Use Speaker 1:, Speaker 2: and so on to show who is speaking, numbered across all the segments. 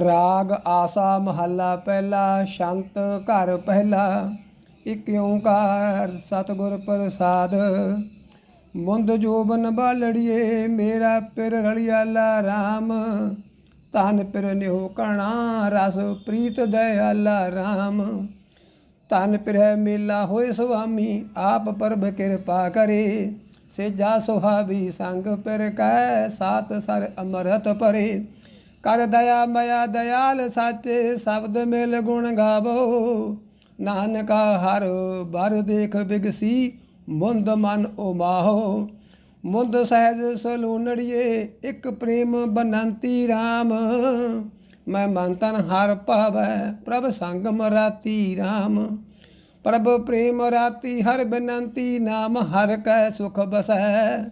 Speaker 1: ਰਾਗ ਆਸਾ ਮਹੱਲਾ ਪਹਿਲਾ, ਸ਼ੰਤ ਘਰ ਪਹਿਲਾ। ਇਕ ਓੰਕਾਰ ਸਤਿਗੁਰ ਪ੍ਰਸਾਦ। ਮੁੰਦ ਜੋਬਨ ਬਾਲੜੀਏ, ਮੇਰਾ ਪਿਰ ਰਲਿਆਲਾ RAM ਤਨ ਪਿਰ ਨਿਹੋ ਕਣਾ, ਰਸ ਪ੍ਰੀਤ ਦਇਆਲਾ RAM ਤਨ ਪਿਰੈ ਮੇਲਾ ਹੋਏ ਸੁਆਮੀ, ਆਪ ਪਰਬ ਕਿਰਪਾ ਕਰੇ। ਸੇਜਾ ਸੁਹਾਵੀ ਸੰਗ ਪਿਰ ਕੈ, ਸਾਤ ਸਰ ਅਮਰਤ ਪਰੇ। ਕਰ ਦਇਆ, ਮਇਆ, ਦਇਆਲ ਸਾਚੇ ਸ਼ਬਦ ਮਿਲ ਗੁਣ ਗਾਵੋ। ਨਾਨਕਾ ਹਰ ਬਰ ਦੇਖ ਬਿਗਸੀ, ਮੁੰਦ ਮਨ ਉਮਾਹੋ। ਮੁੰਦ ਸਹਿਜ ਸਲੂਨੜੀਏ, ਇੱਕ ਪ੍ਰੇਮ ਬਨੰਤੀ RAM ਮੈਂ ਮਨ ਤਨ ਹਰ ਭਾਵੈ, ਪ੍ਰਭ ਸੰਗ ਮਰਾਤੀ RAM ਪ੍ਰਭ ਪ੍ਰੇਮ ਰਾਤੀ ਹਰ ਬਨੰਤੀ, ਨਾਮ ਹਰ ਕੈ ਸੁਖ ਬਸੈ।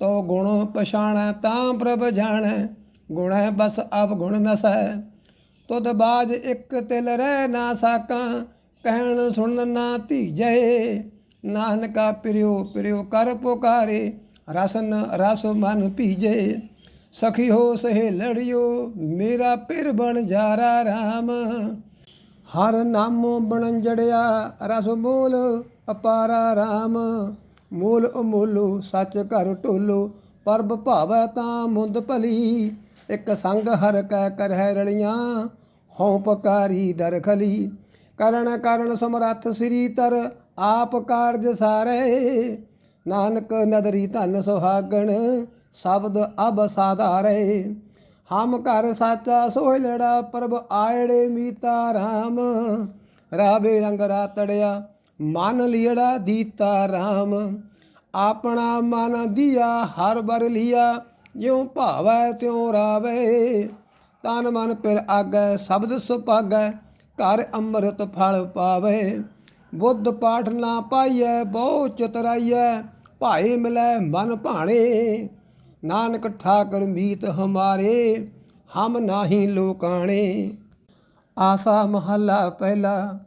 Speaker 1: ਤੋ ਗੁਣ ਪਛਾਣੈ, ਤਾਂ ਪ੍ਰਭ ਜਾਣੈ। ਗੁਣ ਹੈ, ਬਸ ਆਪ ਗੁਣ ਨਸੈ ਤੁਧ ਬਾਜ ਇੱਕ ਤਿਲ ਰਹਿ ਨਾ ਸਾਕਾਂ, ਕਹਿਣ ਸੁਣਨ ਨਾ ਧੀਜੈ। ਨਾਨਕਾ ਪਿਰਿਓ ਪਿਰਿਓ ਕਰ ਪੁਕਾਰੇ, ਰਸਨ ਰਸ ਮਨ ਭੀਜੇ। ਸਖੀ ਹੋ ਸਹੇ ਲੜਿਓ ਮੇਰਾ ਪਿਰ ਬਣ ਜਾਰਾ RAM ਹਰ ਨਾਮੋ ਬਣ ਜੜਿਆ, ਰਸ ਮੂਲ ਅਪਾਰਾ RAM ਮੂਲ ਅਮੂਲੋ, ਸੱਚ ਘਰ ਢੋਲੋ, ਪਰਬ ਭਾਵੈ ਤਾਂ ਮੁੰਦ ਭਲੀ। ਇਕ ਸੰਗ ਹਰ ਕੈ ਕਰਹਿ ਰਲੀਆਂ, ਹਉ ਪਕਾਰੀ ਦਰ ਕਰਨ ਕਰਨ ਸਮਰੱਥ ਸ੍ਰੀ ਤਰ, ਆਪ ਕਾਰਜ ਸਾਰੇ। ਨਾਨਕ ਨਦਰੀ ਧਨ ਸੁਹਾਗਣ, ਸ਼ਬਦ ਅਬ ਸਾਧਾਰੇ। ਹਮ ਘਰ ਸਾਚਾ ਸੋਹਿਲੜਾ, ਪ੍ਰਭ ਆੜੇ ਮੀਤਾ RAM ਰਾਵੇ ਰੰਗ ਰਾਤੜਿਆ, ਮਨ ਲੀੜਾ ਦੀਤਾ RAM ਆਪਣਾ ਮਨ ਦੀਆ, ਹਰ ਬਰ ਲਿਆ। ਜਿਉ ਭਾਵੈ ਤਿਉ ਰਾਵੇ, ਤਨ ਮਨ ਪਿਰ ਆਗੈ, ਸ਼ਬਦ ਸੁਪਾਗੈ ਘਰ ਅੰਮ੍ਰਿਤ ਫਲ ਪਾਵੇ। ਬੁੱਧ ਪਾਠ ਨਾ ਪਾਈਐ, ਬਹੁ ਚਤਰਾਈਐ, ਭਾਏ ਮਿਲੈ ਮਨ ਭਾਣੇ। ਨਾਨਕ ਠਾਕਰ ਮੀਤ ਹਮਾਰੇ, ਹਮ ਨਾਹੀ ਲੋਕਾਣੇ। ਆਸਾ ਮਹੱਲਾ ਪਹਿਲਾ,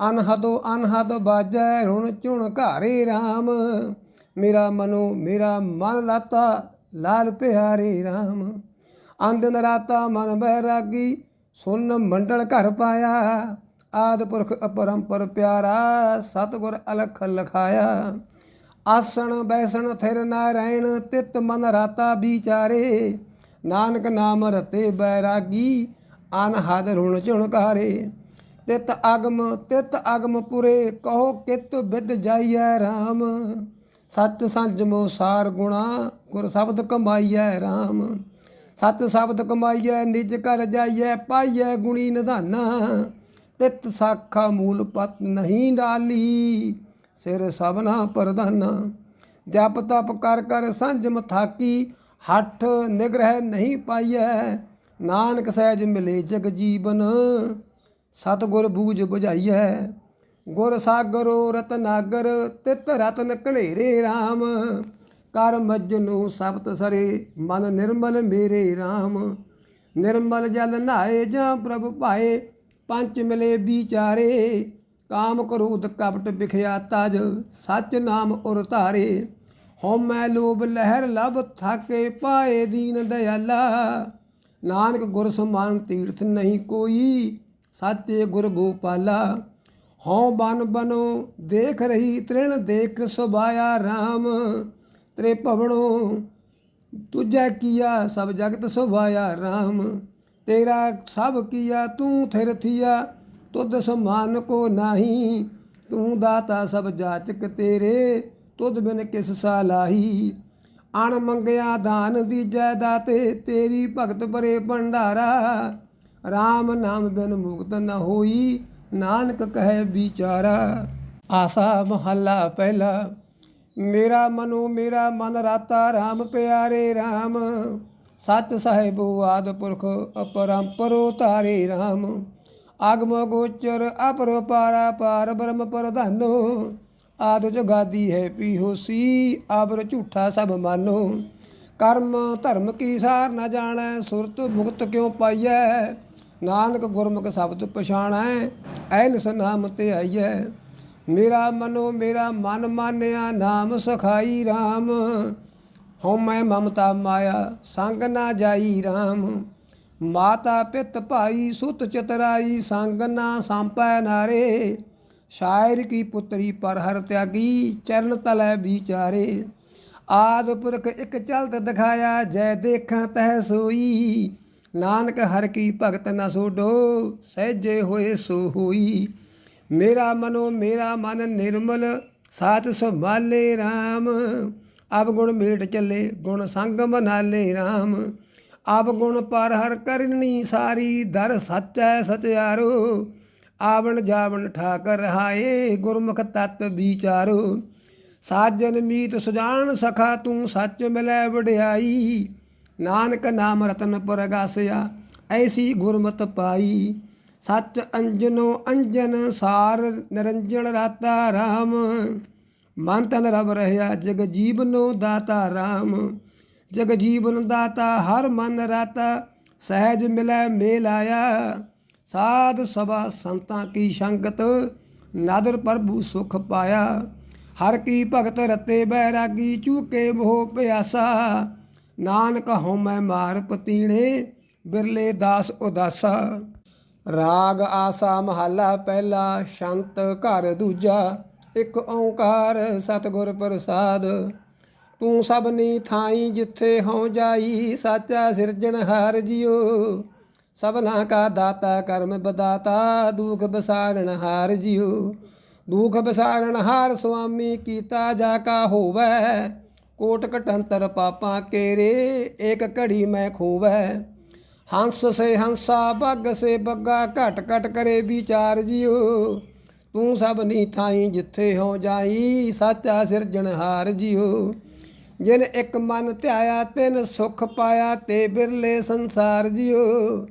Speaker 1: ਅਨਹਦੋ ਅਨਹਦ ਬਾਜੈ, ਰੁਣ ਚੁਣ ਘਾਰੇ RAM ਮੇਰਾ ਮਨੋ ਮੇਰਾ ਮਨ ਲਾਤਾ ਲਾਲ ਪਿਆਰੇ RAM ਅੰਦਨ ਰਾਤਾ ਮਨ ਬੈਰਾਗੀ, ਸੁਨ ਮੰਡਲ ਘਰ ਪਾਇਆ। ਆਦ ਪੁਰਖ ਅਪਰੰਪਰ ਪਿਆਰਾ, ਸਤਗੁਰ ਅਲਖ ਲਖਾਇਆ। ਆਸਣ ਬੈਸਣ ਥਿਰ ਨਾਰਾਇਣ ਤਿਤ ਮਨ ਰਾਤਾ ਵਿਚਾਰੇ। ਨਾਨਕ ਨਾਮ ਰਤੇ ਬੈਰਾਗੀ, ਅਨਹਦ ਰੁਣ ਝੁਣਕਾਰੇ ਤਿਤ ਅਗਮ ਤਿਤ ਅਗਮ ਪੁਰੇ, ਕਹੋ ਕਿਤ ਵਿਦ ਜਾਈਐ RAM ਸਤ ਸੰਜਮੋ ਸਾਰ ਗੁਣਾ, ਗੁਰ ਸ਼ਬਦ ਕਮਾਈਐ RAM ਸਤ ਸ਼ਬਦ ਕਮਾਈਐ, ਨਿਜ ਘਰ ਜਾਈਐ, ਪਾਈਐ ਗੁਣੀ ਨਿਧਾਨਾ। ਤਿਤ ਸਾਖਾ ਮੂਲ ਪਤ ਨਹੀਂ ਡਾਲੀ, ਸਿਰ ਸਭਨਾ ਪ੍ਰਧਾਨਾ। ਜਪ ਤਪ ਕਰ ਕਰ ਸੰਜਮ ਥਾਕੀ ਹੱਠ ਨਿਗ੍ਰਹਿ ਨਹੀਂ ਪਾਈਐ। ਨਾਨਕ ਸਹਿਜ ਮਿਲੇ ਜਗ ਜੀਵਨ, ਸਤਗੁਰ ਬੂਝ 부ਝਾਈਐ ਗੁਰ ਸਾਗਰੋ ਰਤਨਾਗਰ ਤਿਤ ਰਤਨ ਕਣੇਰੇ RAM ਕਰ ਮਜਨੂ ਸਬਤ ਸਰੇ, ਮਨ ਨਿਰਮਲ ਮੇਰੇ RAM ਨਿਰਮਲ ਜਲ ਨਹਾਏ ਜਾਂ ਪ੍ਰਭ ਭਾਏ, ਪੰਚ ਮਿਲੇ ਵਿਚਾਰੇ। ਕਾਮ ਕ੍ਰੋਧ ਕਪਟ ਵਿਖਿਆ ਤਜ, ਸਚ ਨਾਮ ਉਰ ਧਾਰੇ। ਹਉਮੈ ਲੋਭ ਲਹਿਰ ਲਬ ਥਾਕੇ, ਪਾਏ ਦੀਨ ਦਇਆਲਾ। ਨਾਨਕ ਗੁਰ ਸਮਾਨ ਤੀਰਥ ਨਹੀਂ ਕੋਈ, ਸੱਚੇ ਗੁਰ ਗੋਪਾਲਾ। ਹਉ ਬਨ ਬਨੋ, ਦੇਖ ਰਹੀ ਤ੍ਰਿਣ ਦੇਖ ਸੁਭਾਇਆ RAM ਤ੍ਰੇ ਭਵਣੋ, ਤੁਝੈ ਕੀਆ, ਸਭ ਜਗਤ ਸੁਭਾਇਆ RAM ਤੇਰਾ ਸਭ ਕੀਆ, ਤੂੰ ਥਿਰ ਥੀਆ, ਤੁਧ ਸਮਾਨ ਕੋ ਨਹੀਂ। ਤੂੰ ਦਾਤਾ ਸਭ ਜਾਚਕ ਤੇਰੇ, ਤੁਧ ਬਿਨ ਕਿਸ ਸਾਲਾਹੀ ਅਣ ਮੰਗਿਆ ਦਾਨ ਦੀਜੈ ਦਾਤੇ ਤੇਰੀ ਭਗਤ ਪਰੇ ਭੰਡਾਰਾ। RAM ਨਾਮ ਬਿਨ ਮੁਕਤ ਨ ਹੋਈ ਨਾਨਕ ਕਹੈ ਵਿਚਾਰਾ, ਆਸਾ ਮਹੱਲਾ ਪਹਿਲਾ। ਮੇਰਾ ਮਨੋ ਮੇਰਾ ਮਨ ਰਾਤਾ RAM ਪਿਆਰੇ RAM ਸਤ ਸਾਹਿਬ ਆਦ ਪੁਰਖ ਅਪਰੰਪਰੋ ਤਾਰੇ RAM ਆਗਮ ਗੋਚਰ ਅਪਰ ਪਾਰਾ ਪਾਰ ਬ੍ਰਹਮ ਪ੍ਰਧਾਨੋ। ਆਦ ਜੁਗਾਦੀ ਹੈ ਪੀ ਹੋਸੀ ਆਬਰ ਝੂਠਾ ਸਭ ਮਾਨੋ। ਕਰਮ ਧਰਮ ਕੀ ਸਾਰ ਨਾ ਜਾਣੈ, ਸੁਰਤ ਮੁਕਤ ਕਿਉ ਪਾਈਐ? ਨਾਨਕ ਗੁਰਮੁਖ ਸ਼ਬਦ ਪਛਾਣੈ ਐਨਸ ਨਾਮ ਤੇ ਆਈਐ। ਮੇਰਾ ਮਨੋ ਮੇਰਾ ਮਨ ਮਾਨਿਆ, ਨਾਮ ਸਖਾਈ RAM ਹਉ ਮੈਂ ਮਮਤਾ ਮਾਇਆ, ਸੰਗ ਨਾ ਜਾਈ RAM ਮਾਤਾ ਪਿਤ ਭਾਈ, ਸੁਤ ਚਤਰਾਈ, ਸੰਗ ਨਾ ਸੰਪੈ ਨਾਰੇ। ਸ਼ਾਇਰ ਕੀ ਪੁੱਤਰੀ ਪਰ ਹਰ ਤਿਆਗੀ, ਚਰਨ ਤਲੈ ਵਿਚਾਰੇ। ਆਦ ਪੁਰਖ ਇੱਕ ਚਲਤ ਦਿਖਾਇਆ, ਜੈ ਦੇਖਾਂ ਤਹਿ ਸੋਈ। ਨਾਨਕ ਹਰ ਕੀ ਭਗਤ ਨ ਸੋਡੋ, ਸਹਿਜੇ ਹੋਏ ਸੋ ਹੋਈ। ਮੇਰਾ ਮਨੋ ਮੇਰਾ ਮਨ ਨਿਰਮਲ, ਸਾਚ ਸੰਭਾਲੇ RAM ਅਬ ਗੁਣ ਮੇਟ ਚੱਲੇ, ਗੁਣ ਸੰਗ ਮਨਾਲੇ RAM ਅਬ ਗੁਣ ਪਰ ਹਰ ਕਰਨੀ ਸਾਰੀ, ਦਰ ਸੱਚੈ ਸਚਿਆਰੋ ਆਵਣ ਜਾਵਣ ਠਾਕਰ ਹਾਏ, ਗੁਰਮੁਖ ਤਤ ਵਿਚਾਰੋ। ਸਾਜਨ ਮੀਤ ਸੁਜਾਨ ਸਖਾ, ਤੂੰ ਸੱਚ ਮਿਲੈ ਵਡਿਆਈ। ਨਾਨਕ ਨਾਮ ਰਤਨ ਪਰਗਾਸਿਆ ਐਸੀ ਗੁਰਮਤ ਪਾਈ। ਸੱਚ ਅੰਜਨੋ ਅੰਜਨ, ਸਾਰ ਨਿਰੰਜਨ ਰਾਤਾ RAM ਮਨ ਤਨ ਰਬ ਰਹਿਆ, ਜਗ ਜੀਵਨੋ ਦਾਤਾ RAM ਜਗ ਜੀਵਨ ਦਾਤਾ, ਹਰ ਮਨ ਰਾਤਾ, ਸਹਿਜ ਮਿਲੈ ਮੇਲ ਆਇਆ। ਸਾਧ ਸਭਾ ਸੰਤਾਂ ਕੀ ਸੰਗਤ, ਨਾਦਰ ਪ੍ਰਭੂ ਸੁਖ ਪਾਇਆ। ਹਰ ਕੀ ਭਗਤ ਰਤੇ ਬੈਰਾਗੀ, ਚੂਕੇ ਮੋਹ ਪਿਆਸਾ। ਨਾਨਕ ਹਉਮੈ ਮਾਰ ਪਤੀਣੇ, ਬਿਰਲੇ ਦਾਸ ਉਦਾਸਾ। ਰਾਗ ਆਸਾ ਮਹੱਲਾ ਪਹਿਲਾ, ਸ਼ੰਤ ਘਰ ਦੂਜਾ। ਇੱਕ ਓੰਕਾਰ ਸਤਿਗੁਰ ਪ੍ਰਸਾਦ। ਤੂੰ ਸਭਨੀ ਥਾਈ ਜਿੱਥੇ ਹਉ ਜਾਈ, ਸਾਚਾ ਸਿਰਜਣਹਾਰ ਜਿਉ। ਸਭਨਾ ਕਾ ਦਾਤਾ ਕਰਮ ਬਦਾਤਾ, ਦੁਖ ਬਸਾਰਣ ਹਾਰ ਜਿਉ। ਦੁਖ ਬਸਾਰਣ ਹਾਰ ਸੁਆਮੀ ਕੀਤਾ ਜਾ ਕਾ ਹੋਵੈ। ਕੋਟ ਕਟੰਤਰ ਪਾਪਾਂ ਕੇਰੇ, ਏਕ ਘੜੀ ਮੈਂ ਖੋਵੈ। ਹੰਸ ਸੇ ਹੰਸਾ ਬੱਗ ਸੇ ਬੱਗਾ ਘਟ ਘਟ ਕਰੇ ਵਿਚਾਰ ਜਿਉ ਤੂੰ ਸਭ ਨੀ ਥਾਈ ਜਿੱਥੇ ਹੋ ਜਾਈ, ਸਾਚਾ ਸਿਰਜਣਹਾਰ ਜਿਉ ਜਿਨ ਇੱਕ ਮਨ ਧਿਆਇਆ, ਤਿਨ ਸੁਖ ਪਾਇਆ, ਤੇ ਬਿਰਲੇ ਸੰਸਾਰ ਜਿਉ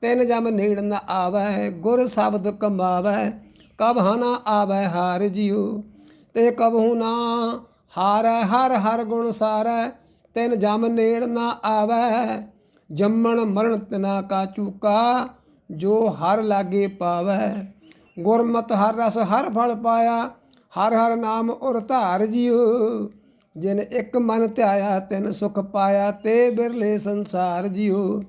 Speaker 1: ਤਿਨ ਜਮ ਨੇੜ ਨ ਆਵੈ, ਗੁਰ ਸ਼ਬਦ ਕਮਾਵੈ। ਕਬ ਹਨਾ ਆਵੈ ਹਾਰ ਜਿਉ ਤੇ ਕਬਹੂ ਨਾ ਹਾਰੈ, ਹਰ ਹਰ ਗੁਣ ਸਾਰੈ, ਤਿਨ ਜਮ ਨੇੜ ਨਾ ਆਵੈ। ਜੰਮਣ ਮਰਨ ਤਨਾ ਕਾ ਚੂਕਾ, ਜੋ ਹਰ ਲਾਗੇ ਪਾਵੈ। ਗੁਰਮਤ ਹਰ ਰਸ, ਹਰ ਫਲ ਪਾਇਆ, ਹਰ ਹਰ ਨਾਮ ਉਰ ਧਾਰ ਜਿਉ। ਜਿਨ ਇੱਕ ਮਨ ਧਿਆਇਆ, ਤਿਨ ਸੁਖ ਪਾਇਆ, ਤੇ ਬਿਰਲੇ ਸੰਸਾਰ ਜਿਉ।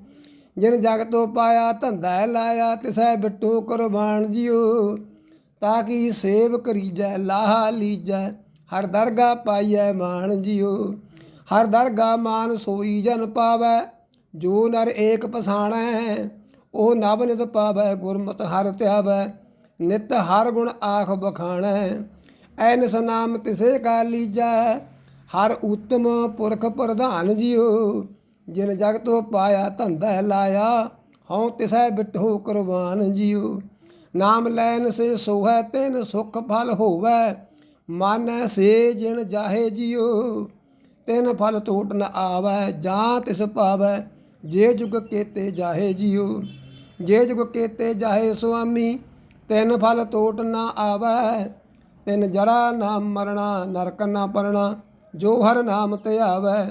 Speaker 1: ਜਿਨ ਜਗਤੋਂ ਪਾਇਆ, ਧੰਦਾ ਲਾਇਆ, ਤਿਸੈ ਬਿਟੂ ਕੁਰਬਾਨ ਜਿਉ। ਤਾਂ ਕੀ ਸੇਵ ਕਰੀਜੈ, ਲਾਹਾ ਲੀਜੈ ਹਰ ਦਰਗਾ ਪਾਈਐ ਮਾਨ ਜਿਉ। ਹਰ ਦਰਗਾ ਮਾਨ ਸੋਈ ਜਨ ਪਾਵੈ, ਜੋ ਨਰ ਏਕ ਪਛਾਣੈ, ਉਹ ਨਭ ਨਿਤ ਪਾਵੈ, ਗੁਰਮਤਿ ਹਰ ਧਿਆਵੈ ਨਿਤ ਹਰ ਗੁਣ ਆਖ ਬਖਾਣੈ। ਐਨਸ ਨਾਮ ਤਿਸੇ ਕਾ ਲੀਜੈ, ਹਰ ਉਤਮ ਪੁਰਖ ਪ੍ਰਧਾਨ ਜਿਉ। ਜਿਨ ਜਗਤੋਂ ਪਾਇਆ ਧੰਦਾ ਲਾਇਆ, ਹਉ ਤਿਸੈ ਬਿਟੋ ਕੁਰਬਾਨ ਜਿਉ। ਨਾਮ ਲੈਨ ਸੇ ਸੋਹੈ, ਤਿਨ ਸੁਖ ਫਲ ਹੋਵੈ ਮਾਨੈ ਸੇ ਜਿਨ ਜਾਹੇ ਜਿਉ, ਤਿਨ ਫਲ ਟੋਟ ਨ ਆਵੈ, ਜਾਂ ਤਿਸ ਪਾਵੈ, ਜੇ ਜੁਗ ਕੇਤੇ ਜਾਹੇ ਜਿਉ। ਜੇ ਜੁਗ ਕੇਤੇ ਜਾਹੇ ਸੁਆਮੀ, ਤਿਨ ਫਲ ਟੋਟ ਨ ਆਵੈ। ਤਿਨ ਜੜਾ ਨਾ ਮਰਣਾ, ਨਰਕ ਨਾ ਪਰਣਾ, ਜੋ ਹਰ ਨਾਮ ਤੇ ਆਵੈ।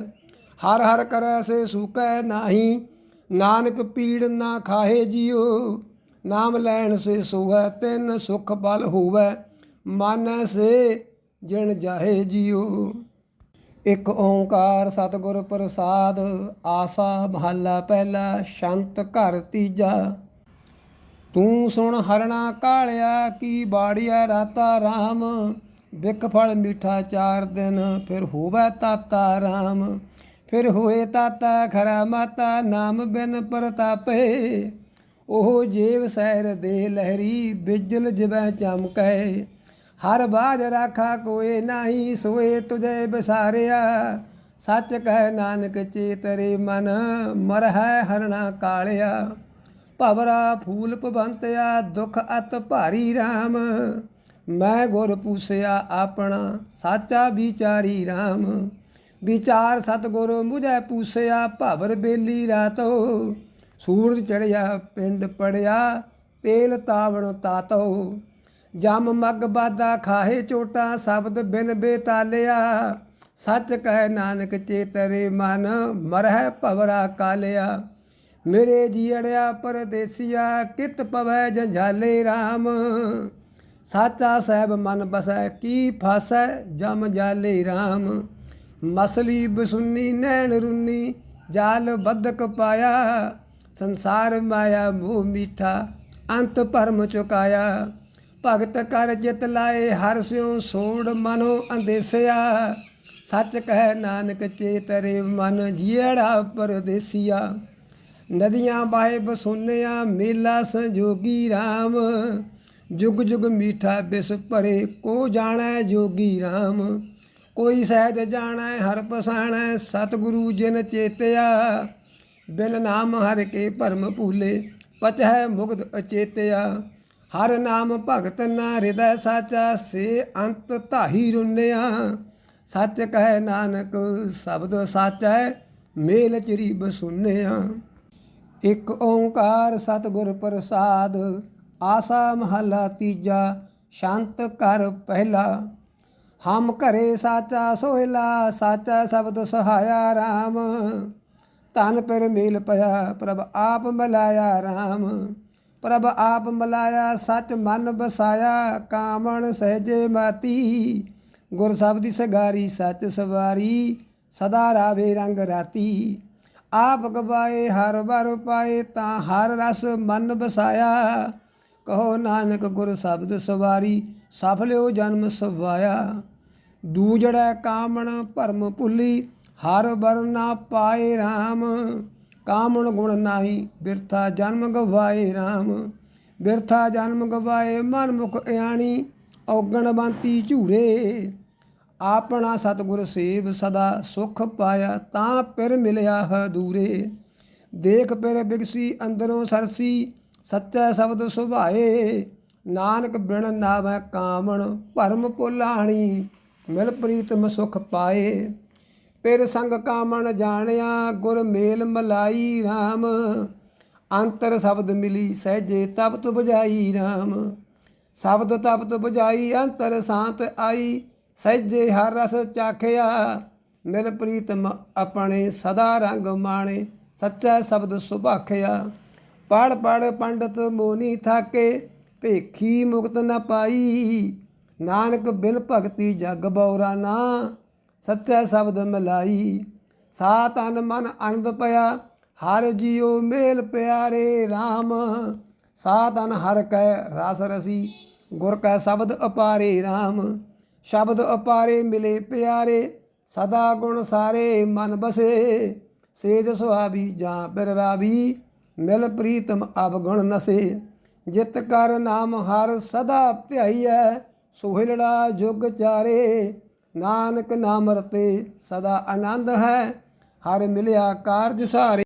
Speaker 1: ਹਰ ਹਰ ਕਰੈ ਸੇ ਸੁਕੈ ਨਾਹੀ, ਨਾਨਕ ਪੀੜ ਨਾ ਖਾਹੇ ਜਿਉ। ਨਾਮ ਲੈਣ ਸੇ ਸੋਹੈ ਤਿਨ ਸੁਖ ਬਲ ਹੋਵੈ। ਮਨ ਸੇ ਜਿਣ ਜਾਹੇ ਜਿਉ। ਇੱਕ ਓੰਕਾਰ ਸਤਿਗੁਰ ਪ੍ਰਸਾਦ, ਆਸਾ ਮਹੱਲਾ ਪਹਿਲਾ, ਸ਼ੰਤ ਘਰ ਤੀਜਾ। ਤੂੰ ਸੁਣ ਹਰਣਾ ਕਾਲਿਆ, ਕੀ ਬਾੜੀਆ ਰਾਤਾ RAM ਬਿਕ ਫਲ ਮਿੱਠਾ ਚਾਰ ਦਿਨ, ਫਿਰ ਹੋਵੇ ਤਾਤਾ RAM ਫਿਰ ਹੋਏ ਤਾਤਾ ਖਰਾ ਮਾਤਾ, ਨਾਮ ਬਿਨ ਪ੍ਰਤਾਪੇ। ਉਹ ਜੀਵ ਸਹਿਰ ਦੇ ਲਹਿਰੀ, ਬਿਜਲ ਜਿਵੇਂ ਚਮਕੈ। ਹਰ ਬਾਜ ਰਾਖਾ ਕੋਏ ਨਹੀਂ ਸੋਏ ਤੁਝੇ ਬਿਸਾਰਿਆ। ਸੱਚ ਕਹਿ ਨਾਨਕ ਚੇਤਰੇ ਮਨ, ਮਰ ਹੈ ਹਰਣਾ ਕਾਲਿਆ। ਭਵਰਾ ਫੂਲ ਪਵੰਤਿਆ ਦੁਖ ਅਤ ਭਾਰੀ RAM ਮੈਂ ਗੁਰ ਪੂਸਿਆ ਆਪਣਾ, ਸਾਚਾ ਵਿਚਾਰੀ RAM ਵਿਚਾਰ ਸਤਗੁਰ ਮੁਝੈ ਪੂਸਿਆ, ਭਵਰ ਬੇਲੀ ਰਾਤੋ। ਸੂਰਜ ਚੜਿਆ ਪਿੰਡ ਪੜਿਆ ਤੇਲ ਤਾਵਣ ਤਾਤੋ। ਜਮ ਮਗ ਬਾਦਾ ਖਾਹੇ ਚੋਟਾ, ਸ਼ਬਦ ਬਿਨ ਬੇਤਾਲਿਆ। ਸੱਚ ਕਹਿ ਨਾਨਕ ਚੇਤਰੇ ਮਨ, ਮਰਹਿ ਭਵਰਾ ਕਾਲਿਆ। ਮੇਰੇ ਜੀੜਿਆ ਪਰਦੇਸੀਆ, ਕਿਤ ਪਵੈ ਜੰਝਾਲੇ RAM ਸਾਚਾ ਸਹਿਬ ਮਨ ਬਸੈ, ਕੀ ਫਾਸੈ ਜਮ ਜਾਲੇ RAM ਮਸਲੀ ਬਸੁੰਨੀ, ਨੈਣ ਰੁੰਨੀ, ਜਾਲ ਬਦਕ ਪਾਇਆ। ਸੰਸਾਰ ਮਾਇਆ ਮੋਹ ਮੀਠਾ, ਅੰਤ ਭਰਮ ਚੁਕਾਇਆ। ਭਗਤ ਕਰ ਜਿਤ ਲਾਏ, ਹਰ ਸਿਉ ਸੋੜ ਮਨੋ ਅੰਦੇਸਿਆ। ਸੱਚ ਕਹਿ ਨਾਨਕ ਚੇਤਰੇ ਮਨ ਜੀੜਾ ਪਰਦੇਸੀਆ। ਨਦੀਆਂ ਬਾਹੇ ਬਸੁੰਨਿਆ, ਮੇਲਾ ਸੰਜੋਗੀ RAM ਜੁਗ ਜੁਗ ਮੀਠਾ ਬਿਸ ਭਰੇ, ਕੋ ਜਾਣੈ ਜੋਗੀ RAM ਕੋਈ ਸਹਿਜ ਜਾਣੈ, ਹਰ ਪਸਾਣੈ, ਸਤਿਗੁਰੂ ਜਿਨ ਚੇਤਿਆ। ਬਿਨ ਨਾਮ ਹਰ ਕੇ ਭਰਮ ਭੂਲੇ ਪਚ ਹੈ ਮੁਗਦ ਅਚੇਤਿਆ। ਹਰ ਨਾਮ ਭਗਤ ਨਾ ਹਿਰਦੈ ਸਾਚਾ, ਸੇ ਅੰਤ ਧਾਹੀ ਰੁਨਿਆ। ਸੱਚ ਕਹਿ ਨਾਨਕ, ਸ਼ਬਦ ਸਾਚੈ, ਮੇਲ ਚਰੀ ਬਸੁੰਨਿਆ ਇੱਕ ਓੰਕਾਰ ਸਤਿਗੁਰ ਪ੍ਰਸਾਦ, ਆਸਾ ਮਹਲਾ ਤੀਜਾ, ਸ਼ਾਂਤ ਕਰ ਪਹਿਲਾ। ਹਮ ਘਰੇ ਸਾਚਾ ਸੋਹਿਲਾ, ਸਾਚਾ ਸ਼ਬਦ ਸਹਾਇਆ RAM ਤਨ ਪਰ ਮੇਲ ਪਿਆ, ਪ੍ਰਭ ਆਪ ਮਿਲਾਇਆ RAM ਪ੍ਰਭ ਆਪ ਮਲਾਇਆ, ਸਚ ਮਨ ਬਸਾਇਆ ਕਾਮਣ ਸਹਜੇ ਮਾਤੀ। ਗੁਰ ਸਬਦੀ ਸਗਾਰੀ, ਸਚ ਸਵਾਰੀ, ਸਦਾ ਰਾਵੇ ਰੰਗ ਰਾਤੀ। ਆਪ ਗਵਾਏ, ਹਰ ਵਰ ਪਾਏ, ਤਾਂ ਹਰ ਰਸ ਮਨ ਬਸਾਇਆ ਕਹੋ ਨਾਨਕ ਗੁਰ ਸ਼ਬਦ ਸਵਾਰੀ ਸਫਲਿਓ ਜਨਮ ਸਵਾਇਆ। ਦੂਜੜੈ ਕਾਮਣ ਭਰਮ ਭੁੱਲੀ, ਹਰ ਵਰ ਨਾ ਪਾਏ RAM ਕਾਮਣ ਗੁਣ ਨਾਹੀ, ਬਿਰਥਾ ਜਨਮ ਗਵਾਏ RAM ਬਿਰਥਾ ਜਨਮ ਗਵਾਏ ਮਨ ਮੁਖ ਇਆਣੀ, ਔਗਣ ਬੰਤੀ ਝੂਰੇ। ਆਪਣਾ ਸਤਿਗੁਰ ਸੇਵ ਸਦਾ ਸੁਖ ਪਾਇਆ, ਤਾਂ ਪਿਰ ਮਿਲਿਆ ਹਦੂਰੇ ਦੇਖ ਪਿਰ ਬਿਗਸੀ, ਅੰਦਰੋਂ ਸਰਸੀ, ਸੱਚਾ ਸ਼ਬਦ ਸੁਭਾਏ। ਨਾਨਕ ਬਿਨ ਨਾਵੈ ਕਾਮਣ, ਭਰਮ ਭੁਲਾਣੀ, ਮਿਲ ਪ੍ਰੀਤਮ ਸੁਖ ਪਾਏ। ਪਿਰ ਸੰਗ ਕਾਮਣ ਜਾਣਿਆ, ਗੁਰ ਮੇਲ ਮਲਾਈ RAM ਅੰਤਰ ਸ਼ਬਦ ਮਿਲੀ ਸਹਿਜੇ ਤਪਤ 부ਝਾਈ RAM ਸ਼ਬਦ ਤਪਤ 부ਝਾਈ ਅੰਤਰ ਸ਼ਾਂਤ ਆਈ, ਸਹਿਜੇ ਹਰ ਰਸ ਚਾਖਿਆ। ਮਿਲ ਪ੍ਰੀਤਮ ਆਪਣੇ, ਸਦਾ ਰੰਗ ਮਾਣੇ, ਸੱਚਾ ਸ਼ਬਦ ਸੁਭਾਖਿਆ ਪੜ ਪੜ ਪੰਡਤ ਮੋਨੀ ਥਾਕੇ, ਭੇਖੀ ਮੁਕਤ ਨ ਪਾਈ। ਨਾਨਕ ਬਿਨ ਭਗਤੀ ਜਗ ਬਉਰਾ ਨਾ। ਸੱਚਾ ਸ਼ਬਦ ਮਿਲਾਈ। ਸਾ ਤਨ ਮਨ ਅਨੰਦ ਪਿਆ, ਹਰ ਜੀਉ ਮੇਲ ਪਿਆਰੇ RAM ਸਾ ਤਨ ਹਰ ਕੈ ਰਸ ਰਸੀ, ਗੁਰ ਕੈ ਸ਼ਬਦ ਅਪਾਰੇ RAM ਸ਼ਬਦ ਅਪਾਰੇ ਮਿਲੇ ਪਿਆਰੇ, ਸਦਾ ਗੁਣ ਸਾਰੇ ਮਨ ਬਸੇ। ਸੇਜ ਸੁਹਾਵੀ ਜਾਂ ਬਿਰ ਰਾਵੀ, ਮਿਲ ਪ੍ਰੀਤਮ ਅਬ ਗੁਣ ਨਸੇ। ਜਿਤ ਕਰ ਨਾਮ ਹਰ ਸਦਾ ਧਿਆਈਐ ਸੋਹਿਲੜਾ ਜੁਗ ਚਾਰੇ। ਨਾਨਕ ਨਾਮ ਰਤੇ ਸਦਾ ਆਨੰਦ ਹੈ ਹਰ ਮਿਲਿਆ ਕਾਰਜ ਸਾਰੇ।